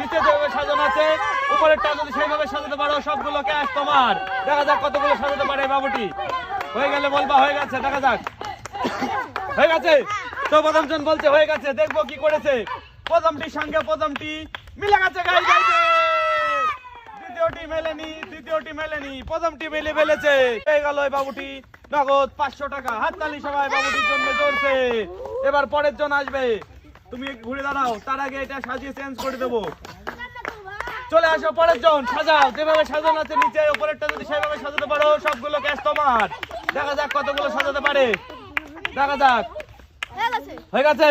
নিচে যেভাবে সাজানো আছে, উপরেরটা যদি সেইভাবে সাজাতে পারো সবগুলো ক্যাশ তোমার। দেখা যাক কতগুলো সাজাতে পারে বাবুটি। হয়ে গেলে বলবা, হয়ে গেছে, দেখা যাক। হয়ে গেছে? তো প্রথমজন বলছে, হয়ে গেছে, দেখব কি করেছে। প্রথমটির সঙ্গে, প্রথমটি মিলে গেছে গাই গাইতে দ্বিতীয়টি মেলেনি দ্বিতীয়টি মেলেনি, প্রথমটি মিলে ফেলেছে। পেয়ে গেল বাবুটি। নগদ পাঁচশো টাকা। হাততালি সবাই বাবুটির জন্য জোরছে এবার পরের জন আসবে। তুমি ঘুরে দাঁড়াও তার আগে এটা সাজিয়ে চেঞ্জ করে দেবো। চলে আসো পরের জন সাজাও যেভাবে সাজানো আছে নিচে উপরেরটা যদি সেভাবে সাজাতে পারো সবগুলো ক্যাশ তোমার। দেখা যাক কতগুলো সাজাতে পারে। দেখা যাক। হয়ে গেছে?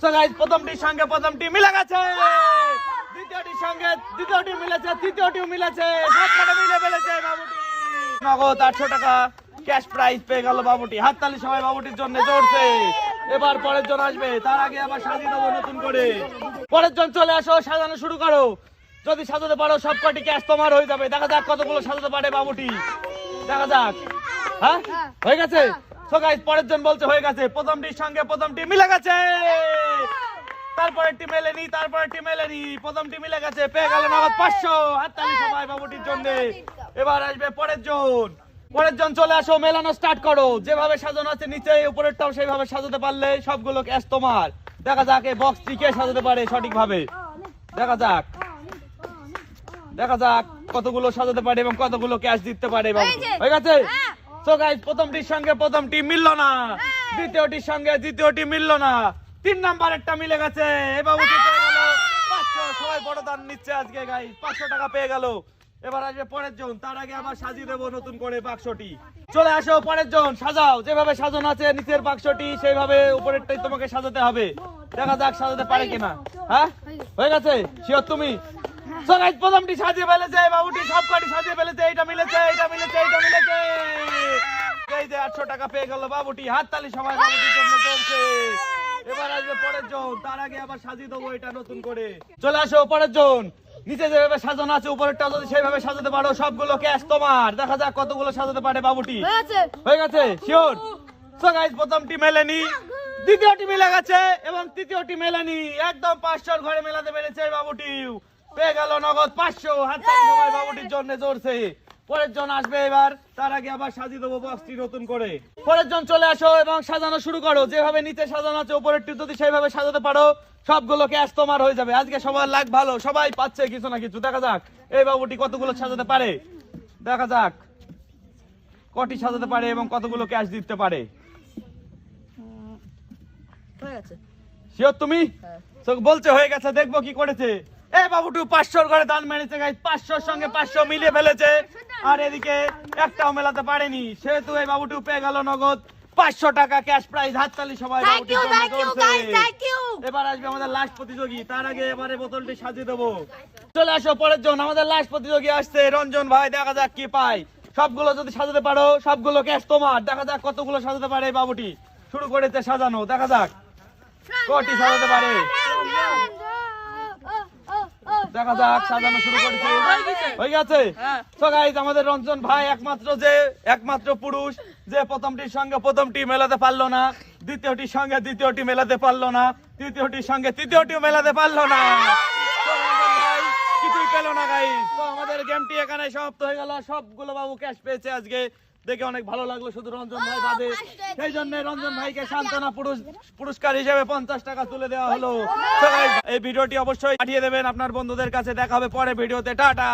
সো গাইস প্রথমটির সঙ্গে প্রথমটি মিলে গেছে। দ্বিতীয়টির সঙ্গে দ্বিতীয়টি মিলেছে তৃতীয়টিও মিলেছে। সবকটা মিলে ফেলেছে বাবুটি। নগদ আটশো টাকা। ক্যাশ প্রাইজ পেয়ে গেল বাবুটি। হাততালি সবাই বাবুটির জন্য জোরছে এবার পরের জন আসবে, তার আগে আবার সাজিয়ে দেবো নতুন করে। পরের জন চলে আসো, সাজানো শুরু করো। যদি সাজাতে পারো, সব কটি ক্যাশ তোমার হয়ে যাবে। দেখা যাক কতগুলো সাজাতে পারে বাবুটি। দেখা যাক। হ্যাঁ? হয়ে গেছে? পরের জন বলছে হয়ে গেছে। প্রথমটির সঙ্গে প্রথমটি মিলে গেছে। তারপরেরটি মেলেনি তারপরেরটি মেলেনি প্রথমটি মিলে গেছে, পেয়ে গেল নগদ পাঁচশো। হাততালি সবাই বাবুটির জন্য। এবার আসবে পরের জন। পরের জন চলে আসো মেলানো স্টার্ট করো। যেভাবে সাজানো আছে নিচে উপরেরটাও সেইভাবে সাজাতে পারলে সবগুলো ক্যাশ তোমার। দেখা যাক এই বক্সটি কে সাজাতে পারে সঠিকভাবে। দেখা যাক। দেখা যাক কতগুলো সাজাতে পারে এবং কতগুলো ক্যাশ দিতে পারে বাবু হয়ে গেছে? হ্যাঁ। প্রথমটির সঙ্গে প্রথমটি মিললো না। দ্বিতীয়টির সঙ্গে দ্বিতীয়টি মিললো না। তিন নাম্বারেরটা মিলে গেছে। এ পাঁচশো সবাই বড় দান নিচ্ছে আজকে গাই পাঁচশো টাকা পেয়ে গেল। এবার আসবে পরের জন। তার আগে আবার সাজিয়ে দেবো নতুন করে বাক্সটি। চলে আসো পরের জন, সাজাও। যেভাবে সাজানো আছে নিচের বাক্সটি, সেইভাবে উপরেরটাই তোমাকে সাজাতে হবে। দেখা যাক সাজাতে পারে কিনা। হ্যাঁ? হয়ে গেছে? শিওর তুমি? প্রথমটি সাজিয়ে ফেলেছে, বাবুটি সবকটি সাজিয়ে ফেলেছে। এইটা মিলেছে এইটা মিলেছে এইটা মিলেছে। এই যে আটশো টাকা পেয়ে গেল বাবুটি, হাততালি সবাই বাবুটির জন্য চলছে। এবার আসবে পরের জন, তার আগে আবার সাজিয়ে দেবো এটা নতুন করে। চলে আসো পরের জন। নিচে যেভাবে সাজানো আছে উপরেরটা যদি সেইভাবে সাজাতে পারো সবগুলো ক্যাশ তোমার। দেখা যাক কতগুলো সাজাতে পারে বাবুটি। হয়ে গেছে। শিওর সো গাইস প্রথমটি মেলেনি। দ্বিতীয়টি মিলে গেছে এবং তৃতীয় তৃতীয়টি মেলেনি। একদম পাঁচশোর ঘরে মেলাতে পেরেছে বাবুটি। পেয়ে গেল নগদ পাঁচশো। হাত বাবুটির জন্য জোরছে পরের জন আসবে এবার। তার আগে আবার সাজিয়ে দেবো বক্সটি নতুন করে। পরের জন চলে আসো এবং সাজানো শুরু করো। যেভাবে নিচে সাজানো আছে উপরেরটি যদি সেইভাবে সাজাতে পারো সবগুলো ক্যাশ তোমার হয়ে যাবে। আজকে সবার লাগ ভালো সবাই পাচ্ছে কিছু না কিছু। দেখা যাক এই বাবুটি কতগুলো সাজাতে পারে? দেখা যাক কটি সাজাতে পারে এবং কতগুলো ক্যাশ দিতে পারে? শিওর তুমি? তো বলছে হয়ে গেছে দেখব কি করেছে। এ বাবুটু পাঁচশোর ঘরে দান মেরেছে পাঁচশোর সঙ্গে পাঁচশো মিলিয়ে ফেলেছে। আর এদিকে একটাও মেলাতে পারেনি। সেহেতু এই বাবুটু পেয়ে গেল নগদ। পাঁচশো টাকা ক্যাশ প্রাইজ হাততালি সবাই. এবার আসবে আমাদের লাস্ট প্রতিযোগী। তার আগে এবারে বোতলটি সাজিয়ে দেবো। চলে আসো পরের জন। আমাদের লাস্ট প্রতিযোগী আসছে। রঞ্জন ভাই দেখা যাক কি পাই সবগুলো যদি সাজাতে পারো সবগুলো ক্যাশ তোমার। দেখা যাক কতগুলো সাজাতে পারে এই বাবুটি। শুরু করেছে সাজানো। দেখা যাক। কটি সাজাতে পারে? দেখা যাক সাজানো শুরু করেছে। হয়ে গেছে। তো গাইজ আমাদের রঞ্জন ভাই একমাত্র যে একমাত্র পুরুষ যে প্রথমটির সঙ্গে প্রথমটি মেলাতে পারল না দ্বিতীয়টির সঙ্গে দ্বিতীয়টি মেলাতে পারল না তৃতীয়টির সঙ্গে তৃতীয়টিও মেলাতে পারল না। ভাই কিছুই পেল না গাইজ তো আমাদের গেমটি এখানে সমাপ্ত হয়ে গেল। সবগুলো বাবু ক্যাশ পেয়েছে আজকে। দেখে অনেক ভালো লাগল শুধু রঞ্জন ভাই বাদে। সেই জন্য রঞ্জন ভাইকে সান্ত্বনা পুরুষ পুরস্কার হিসেবে পঞ্চাশ টাকা তুলে দেওয়া হলো। এই ভিডিওটি অবশ্যই পাঠিয়ে দেবেন আপনার বন্ধুদের কাছে। দেখা হবে পরে ভিডিওতে। টাটা!